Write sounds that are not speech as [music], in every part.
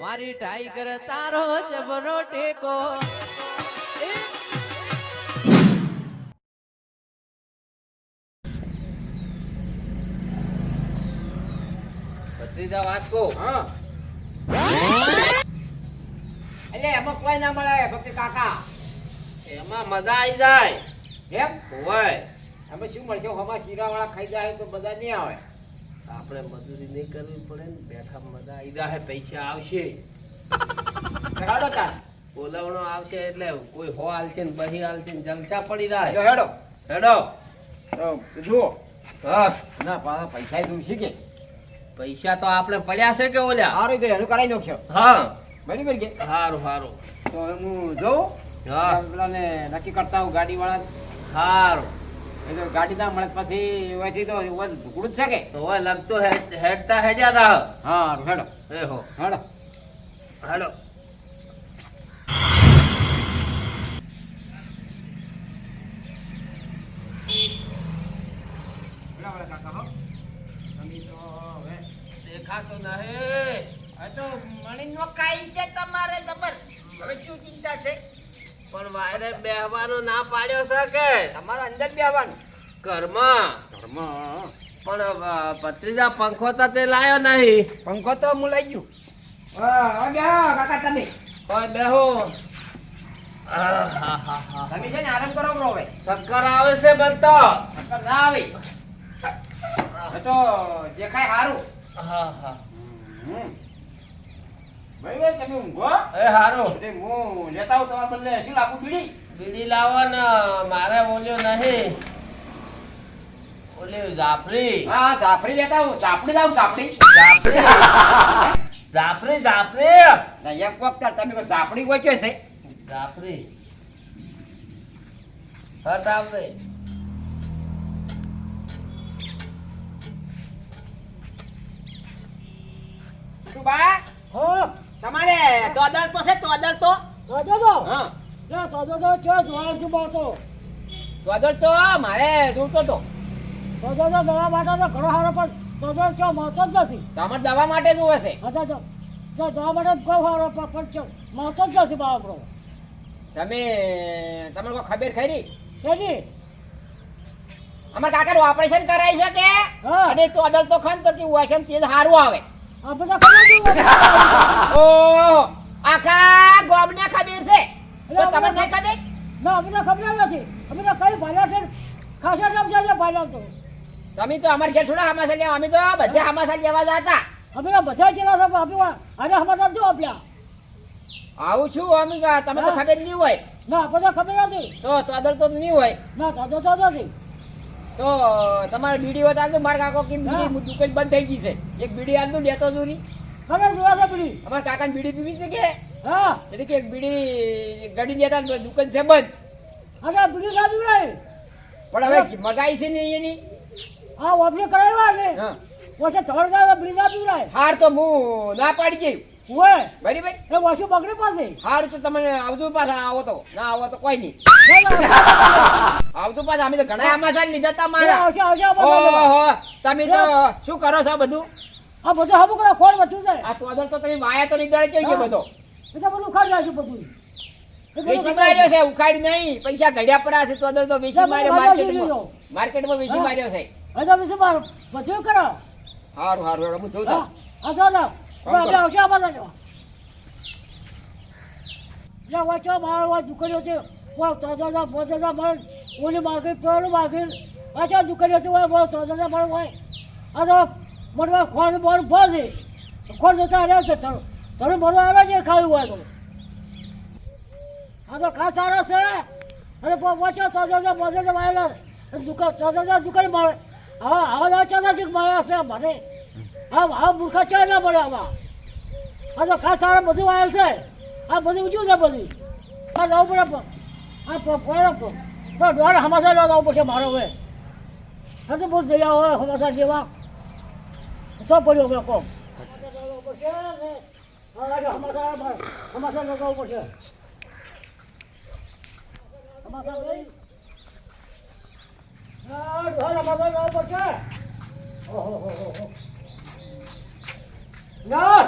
મારી ટાઈગર તારો જબરો ટેકો. ભત્રીજા વાત કહો. હા. એટલે એમાં કોઈ ના મળે ભક્તિ કાકા. એમાં મજા આવી જાય. એમ? હોય. એમાં શું મળશે? હમા શીરા વાળા ખાઈ જાય તો બધા નહીં આવે. આપણે મજૂરી નહીં કરવી પડે ને બેઠા મજા આવી હે પૈસા આવશે. બોલાવણો આવશે એટલે કોઈ હો હાલશે ને બહી હાલશે ને જલસા પડી જાય. હેડો. હેડો. જુઓ. હા ના પા- પૈસા તું શીખે પૈસા તો આપણે પડ્યા છે કે ઓલ્યા? સારું તો એનું કરાવી નાખશો. હા. બરાબર કે? સારું સારું તો હું જોઉં. હા. પેલાને નક્કી કરતા હું ગાડી વાળા સારું એ તો ગાડી ના મળે પછી વધી તો ઢુકડું જ છે કે? તો હવે લગતો હેડતા હેડ્યા તા હા હેડો. એ હો. હેડો. હેડો. દેખાતો નહીં આ તો મણીનો કાઈ છે તમારે જબર હવે શું ચિંતા છે? પણ વાયરે બેહવાનો ના પાડ્યો છે કે? તમારે અંદર બેહવાનું. ઘરમાં. ઘરમાં. પણ ભત્રીજા પંખો તો તે લાયો નહીં. પંખો તો હું લઈ ગયું. હા કાકા તમે. પણ બેહો. તમે છે ને આરામ કરો બરો હવે. ચક્કર આવે છે બનતો. નકર ના આવે. તો જે ખાય સારું આહાહા. બરાબર? તમે ઊંઘો એ હારું. હું લેતા આવું તમારા બદલે શું લાગુ બીડી બીડી લાવો ને મારે બોલ્યો નહીં. ઓલી જાફરી હા જાફરી લેતા આવું. ચાપડી લાવું જાફરી જાફરી જાફરી ના એક વખત તમે ચાપડી વચ્ચે છે જાફરી હટ આવજે શું બા? હો. તમારે તોદર તો છે તોદર તો? સોજો તો? હા. ક્યાં સોજો તો ક્યાં જોવા છું તોદર તો મારે જોતો તો સોજો તો દવા માટે તો ઘણો સારો પણ ચોદર ક્યાં મળતો જ નથી. તમારે દવા માટે જોવે છે. અચ્છા જો જો દવા માટે બહુ સારો પણ ક્યાં? મળતો જ નથી બાપડો તમે તમને કોઈ ખબર ખરી? શેની અમારા કાકાનું ઓપરેશન કરાય છે કે. અને ચોદર તો ખાન તો કેવું હશે તેલ સારું આવે. ઓહો આખા ગોમને ખબર છે? તો તમને નહીં ખબર? ના અમે તો ખબર નથી. અમે તો કઈ ભાલ્યા છે ખાસા નામ છે ભાલ્યા તો. તમે તો અમારે ઘેર થોડા હમાસા લેવા અમે તો બધા હમાસા લેવા જતા. અમે તો બધા જેવા છે આપણે આજે અમારા જો આપ્યા આવું છું અમે તો- તમે તો. ખબર નહીં હોય. ના આપણે ખબર નથી. તો ચાદર તો નહીં હોય. ના ચાદર તો નથી. તો તમારે બીડી હોય તો આલજો. મારા કાકો કેમ બીડી. દુકાન બંધ થઈ ગઈ છે. એક બીડી આલતું લેતો જ નહીં ખબર જોવા છે પેલી? અમારા કાકાને બીડી પીવી છે કે? હા. એટલે કે એક બીડી ગડી લેતા દુકાન છે બંધ. હા બીડી ખાધું પીવડાય પણ હવે મગાઈ છે ને એની? હા ઓફિસ કરાવ્યા છે. હા. ઓછે ત્રણ બીડી ખાધું પીવડાય હાર તો હું ના પાડી જઈ ઓય બરાબર એ વસ્તુ બગડી પાસે હાર તો તમે આવજો પાછા આવો તો. ના આવો તો કોઈ નહીં. આવજો પાછા અમે તો ઘણા આમાં લીધા તા મારા. આવશે આવશે આ બધું. ઓહો તમે તો શું કરો છો બધું? આ બધું હમું કરે ખોળ વચ્ચું છે. આ તોદર તો તમે વાયા તો બધો? એ બધું ખાઈ જાય બધું. માર્યો છે ઉખાડી નહીં. પૈસા ઘડ્યા પર છે તોદર તો ના, માર્યો માર્કેટમાં. માર્કેટમાં વેચી માર્યો છે. તમે મારો કરો. હારું હારું હું જોઉં હા. છું. આ જો દુકાનીઓ છે પોતે તો મારે ઓલી માર્કેટ પેલું આ જો દુકાનીઓ છે તો તો મારો હોય આ તો મોટવા ખોળ બોલ બોલ ખોળ જતા રહે છે તરો તરો મોડો આવે છે ખાવું હોય તો આ તો ખાસ સારો છે તો તો પોતે તો વાયેલો દુકાન તો દુકાન મળે હા આવા તો મળે છે મને હા આ મૂર્ખા ચાય ના પડે આમાં? આ તો ખાસ સારા બધું આવેલ છે. આ બધું ઊંચું છે બધું. આ જવું પડે આ પડે દોડ હમાસા લેવા જવું પડશે મારો હવે. હા તો બહુ દયા હોય હમાસા જેવા. તો પડ્યો હવે કોમ. હમાસા લેવા પડશે. ને હા, આજે હમાસા હમાસા લગાવવું પડશે. ઓહો હો હા. નર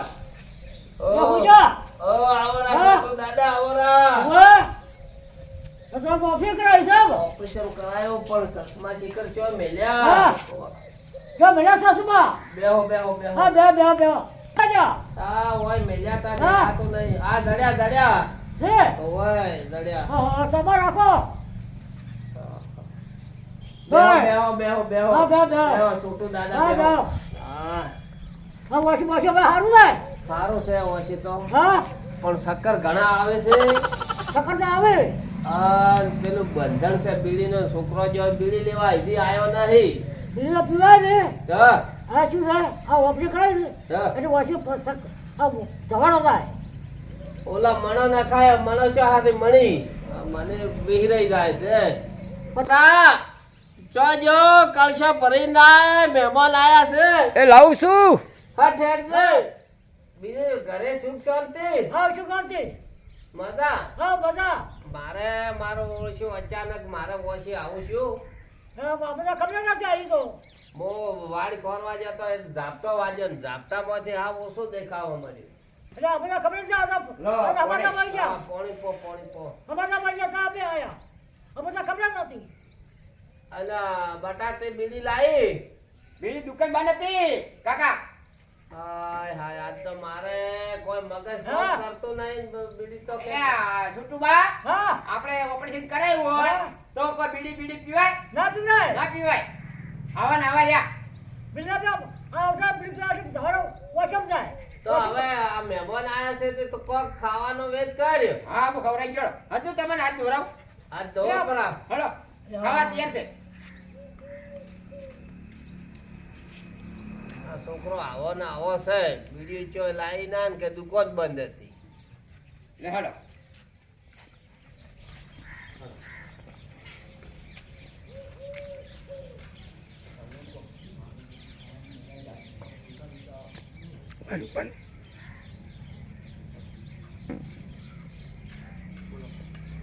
હુજા ઓ આવરા તો દાદા આવરા વા તો કોફી કરાય સાહેબ ઓપરેશન કરાયો પણ ચશ્મા ચીકર ચો મેલ્યા જો મેલ્યા ચશ્મા બેહો બેહો બેહો હા બે બે બે આજા હા ઓય મેલ્યા તા આ તો નહીં આ દડ્યા દડ્યા છે ઓય દડ્યા હા હા તમાર રાખો બેહો બેહો બેહો બેહો બેહો બેહો છોટો દાદા બેહો હા હા વોશિંગ મશીન હવે સારું ને સારું છે ઓછી તો. હા? પણ શક્કર ઘણા આવે છે. સકર આવે. આ પેલું બંધન છે બીડીનો છોકરો જો બીડી લેવા હજી આવ્યો નથી બીજો પીવાય ને? હા આ શું છે? આ ઓપરેશન કરાય ને? એટલે આ જવાનો થાય. ઓલા મણો ના ખાય મણો ચો હાથે મણી? મને વિહરાઈ જાય છે. પતા ચો જો કળશો ભરી ના મહેમાન આયા છે. એ લાવું છું. હા ઠેર દે. બીજું ઘરે સુખ શાંતિ? હા સુખ શાંતિ. મજા? હા બધા મારે મારો ઓછું અચાનક મારે ઓછી આવું છું? હા બાપા ખબર નથી આવી તો. મો વાડી કોરવા જતો એ ઝાપટો વાગ્યો ને ઝાપટામાંથી આ ઓછું દેખાવા મળ્યું. એટલે આપણે ખબર છે આ બધા મળી ગયા પોણી પો પોણી પો. બધા મળી ગયા આપે આયા. અમને ખબર નથી. અલા બટાતે બીડી લાવી. બીડી દુકાન બંધ હતી કાકા હાય હાય આજ તો મારે કોઈ મગજ કામ હા. નહીં બીડી તો કે છોટુબા હા. આપણે ઓપરેશન કરાયું હોય તો કોઈ બીડી બીડી પીવાય? ના પીવડાય ના પીવાય. આવા ને આવા રહ્યા બીજા બે આ બીજા ધારો વોશમ જાય. તો હવે આ મહેમાન આયા છે તો કોક ખાવાનો વેદ કર્યો. હા હું ખવડાવી ગયો. હજુ તમને હાથ ધોરાવ હાથ ધો પરા હલો ખાવા તૈયાર છે. આ છોકરો આવો ને આવો છે. બીડી ચો લાવી ના કે દુકાન બંધ હતી. લે હલો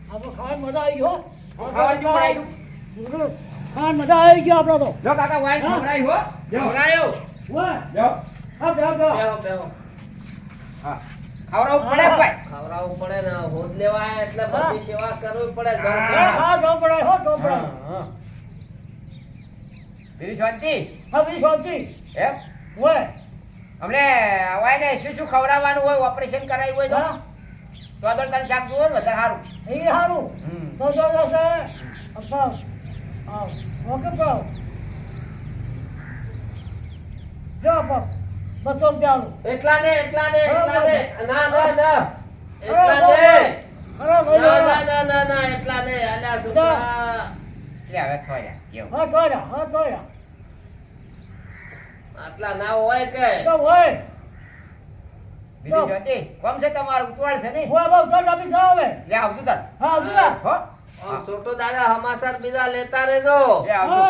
આપણે ખાવાની મજા આવી ગયો? ખાવાની મજા આવી ગયો. આપણો તો. કાકા વાઈટ હા. હો. ખવડાયો. વાહ લો હા બે બે બેહો બેહો હા. ખવડાવવું પડે ભાઈ. ખવડાવવું પડે ને હોદ લેવા એટલે બધી સેવા કરવી પડે હા. જો પડાય હો જો પડાય હા બીજી શાંતિ? હા બી શાંતિ. એમ? ઓય. હમણે વાય ને શું શું ખવડાવવાનું હોય ઓપરેશન કરાયું હોય તો? તો આગળ તને શાક જુઓ ને વધારે સારું. એ સારું. તો જશે હા. ઓકે પાવ જો બસો. રૂપિયાનું એટલા ને એટલા ને એટલા ને ના ના. ના એટલા ને ના ના ના ના ના. એટલા ને અલ્યા છોકરા લે હવે થોયા કેવું? હા તોયા હા તોયા આટલા ના હોય કે? તો હોય. બીજી શાંતિ કોમ છે તમારું? ઉતવાળ છે નહીં હોય બહુ તો આપી જાવ હવે. લે આવતું તાર. હા આવજો હો. છોટો દાદા હમાસર બીજા લેતા રહેજો. લે આવજો.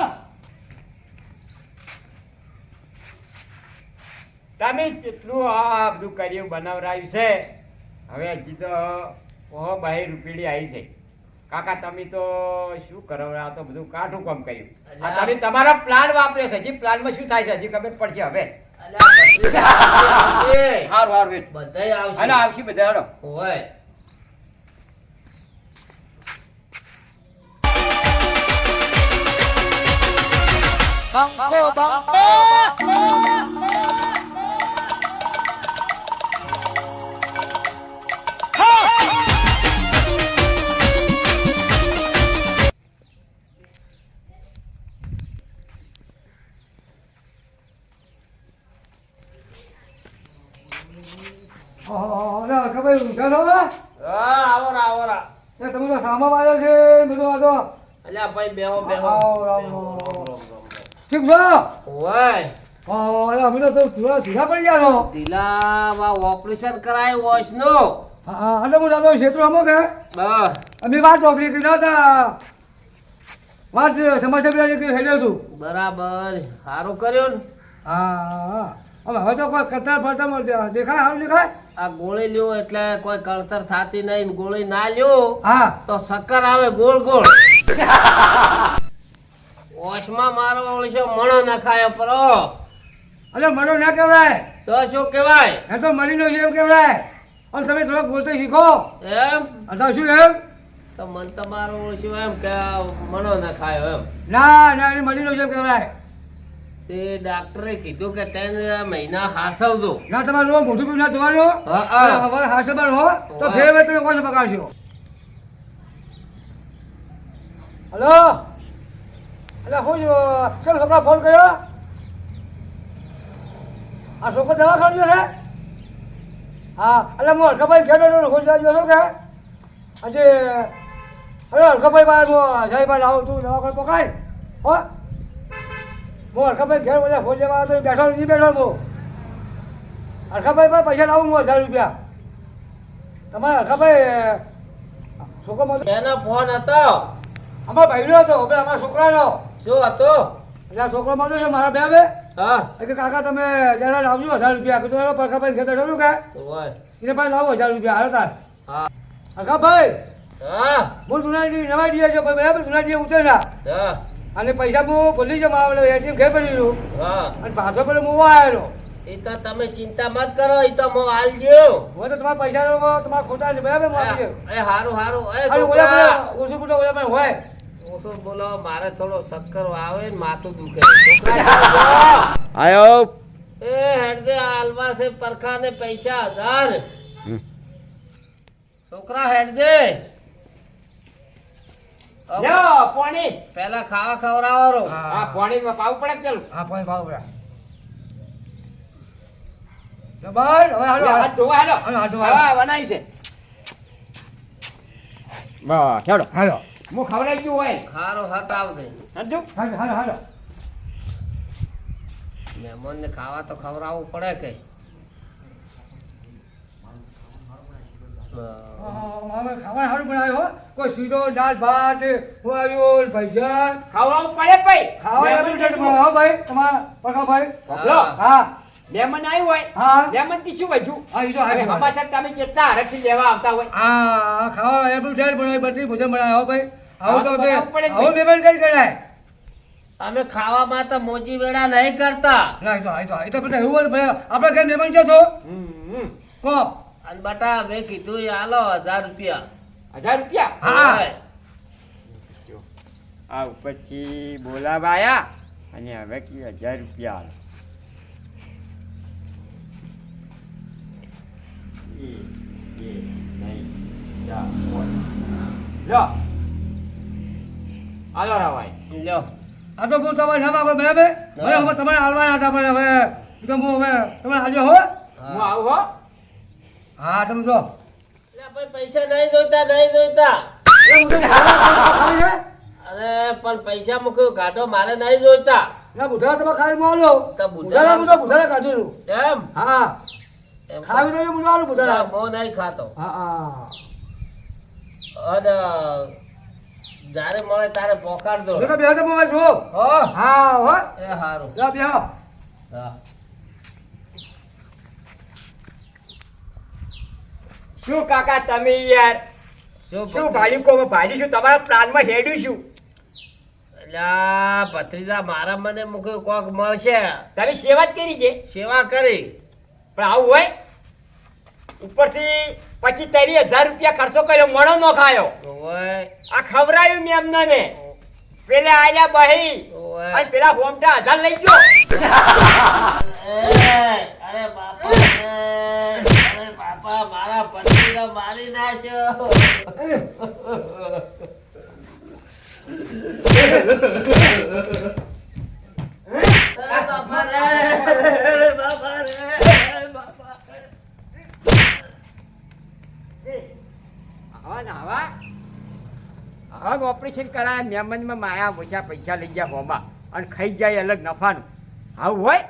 તમે કેટલું આ બધું કર્યું બનાવરાયું છે હવે હજી તો ઓહો બહાર રૂપીડી આવી છે. કાકા તમે તો શું કરો? આ તો બધું કાઠું કામ કર્યું. આ તમે તમારા પ્લાન વાપર્યો છે. હજી પ્લાનમાં શું થાય છે? હજી ખબર પડશે હવે. હારું હારું વેટ. બધાય આવશે. હાલો આવશે બધા હોય. અરે ખબર ઊંઘા ને? હા. આવો રા આવો રા. એ તમે તો સામા વાળો છે બધું વાતો અલ્યા ભાઈ બેહો બેહો. આવો. રામ. ઠીક છો? હા, અરે અમે તો થોડા ઢીલા પડી ગયા છો. ઢીલામાં ઓપરેશન કરાય વોશ નો હા, એટલે હું દાદા ક્ષેત્ર અમો કે બસ. અમે વાત ચોકડી કરી હતા. વાત સમાચાર પેલા હેડ્યો છું બરાબર. સારું કર્યું ને? હા. હવે હવે તો કોઈ કતર ફરતા મળતા દેખાય હાલ દેખાય? આ ગોળી લ્યો એટલે કોઈ કળતર થાતી નહીં ને ગોળી ના લ્યો. હા. તો શક્કર આવે ગોળ ગોળ. ઓશમાં મારો ઓળશો મણો નખાયો પરો. અરે મણો ના કહેવાય. તો શું કહેવાય? એ તો મરીનો છે એમ કહેવાય. અને તમે થોડોક બોલતો શીખો. એમ? અથવા શું એમ? તો મન તમારું ઓળખ્યું એમ કે મણો ના ખાયો એમ? ના ના લો છે એમ કહેવાય. તે ડાક્ટરે કીધું કે ત્રણ મહિના હાસવજો. ના તમારે જો મોઢું પીવું ના હા. હવે હાસબાર હો. તો ફેર હવે તમે કોણ પકાવશો હલો? અલે હું ચાલો છોકરા ફોન કર્યો? આ છોકરો દવા ગયો છે? હા એટલે હું હરખાભાઈ ઘેર ખોજ ગયો છું કે? આજે અરે હરખાભાઈ બાર જાય જયભાઈ આવું તું દવાખાને પકાય હો? હું હરખાભાઈ ઘેર બધા ફોન લેવા તો બેઠો નથી બેઠો હું હરખાભાઈ પર પૈસા લાવું હું હજાર રૂપિયા. તમારે હરખાભાઈ છોકરો મારો એનો ફોન હતો. અમારા ભાઈનો હતો હવે અમારા છોકરાનો. શું હતો? એટલે છોકરો મારો છે મારા બે બે હા. કે કાકા તમે જરા લાવજો હજાર રૂપિયા. કીધું એનો પરખાભાઈ ઘેર બેઠો કે? એને ભાઈ લાવો હજાર રૂપિયા હાલ તાર. હા. હરખાભાઈ હા. હું જુનાડી નવા ડીએ છો ભાઈ બરાબર જુનાડીએ ઉતરે ના હા. અને પૈસા હું ભૂલી મારા એટીએમ ઘેર પડી લઉં અને પાછો પેલો હું આવેલો. એ તો તમે ચિંતા મત કરો એ તો હું આલજો હું તો તમારા પૈસા તમારા ખોટા બરાબર એ હારું હારું. એ ઓલા ઓછું ખોટો ઓલા પણ હોય. ઓછો બોલો મારે થોડો શક્કર આવે ને માથું દુખે. [laughs] આયો. એ હેડદે આલવા છે પરખા ને પૈસા હજાર. છોકરા હેડદે લ્યો પાણી. પેલા ખાવા ખવડાવો રો આ પાવું પડે કે હા પાણી ભાવ બધા ભાઈ હવે હાલો લ્યો, હાથ ધોવા હાલો. હાલો, હાથ ધોવા હાલો. હા બનાવી છે. બસ હેડો. હાલો. હું ખવડાવી ગયું હોય. ખારો હટાવ દે સમજો હાલો હાલો હાલો. મહેમાન ને ખાવા તો ખવડાવવું પડે કે. અમે ખાવા સારું બનાવ્યું કોઈ સીધો દાળ ભાત હું આવ્યું ભૈજન ખાવાનું પડે ભાઈ. ખાવા એટલું ટેટ બનાવો ભાઈ તમારા પડખા ભાઈ હા. લેમન આવ્યું હોય. હા. લેમનથી શું વધ્યું? હા એ તો હારી વાત. હમાસર તમે કેટલા હરખથી લેવા આવતા હોય. હા ખાવા એટલું ટેટ બનાવ્યું બધી ભોજન બનાવ્યો ભાઈ. આવું તો આવું મહેમાન કઈ કરાય અમે ખાવામાં તો મોજી વેળા નહીં કરતા. ના ઈ તો ઈ તો બધા એવું હોય આપણે ઘેર મહેમાન છો? હમ, કહો. અને બટા મેં કીધું આલો હજાર રૂપિયા. હજાર રૂપિયા? હા. આ ઉપરથી બોલાવાયા અને હવે કી હજાર રૂપિયા આલો. પાંચ. આલો રાવાઈ. લ્યો આ તો હું તમારે ના માગો બરાબર? હવે હવે તમારે હાલવાના હતા પણ હવે. હું હવે તમે હાજો હો? હું આવું હો? હા તમે જો. પૈસા નહીં જોઈતા નહીં જોઈતા. અરે પણ પૈસા મૂક્યો ગાઢો મારે નહીં જોઈતા. ના બુધા તમે ખાલી મોલો તો બુધાલા કાઢું છું. એમ? હા. ખાવી તો બુધારા હું નહીં ખાતો. હા હા. અને જ્યારે મળે તારે પોકાર દો બેહો તો જો હો? હા હો. એ હારું. જા બેહો. હા. શું કાકા તમે યાર? શું ભાડ્યું કો ભાડી શું તમારા પ્લાનમાં હેડ્યું છું. અલ્યા ભત્રીજા મારા મને મૂક્યો કોક મળશે. તમે સેવા જ કરી છે. સેવા કરી. પણ આવું હોય? ઉપરથી પછી તેરી હજાર રૂપિયા ખર્ચો કર્યો મણો નો ખાયો. આ ખવરાયું મેં એમને ને પેલે આયા બહી. અને પેલા હોમટા હજાર લઈ ગયો. [laughs] અરે બાપા બાપા મારા પતિને મારી નાખ્યો બાપા રે બાપા રે ઓપરેશન કરાયા મેમનમાં માયા ઓછા પૈસા લઈ ગયા બોમાં અને ખાઈ જાય અલગ નફાનું. આવું હોય?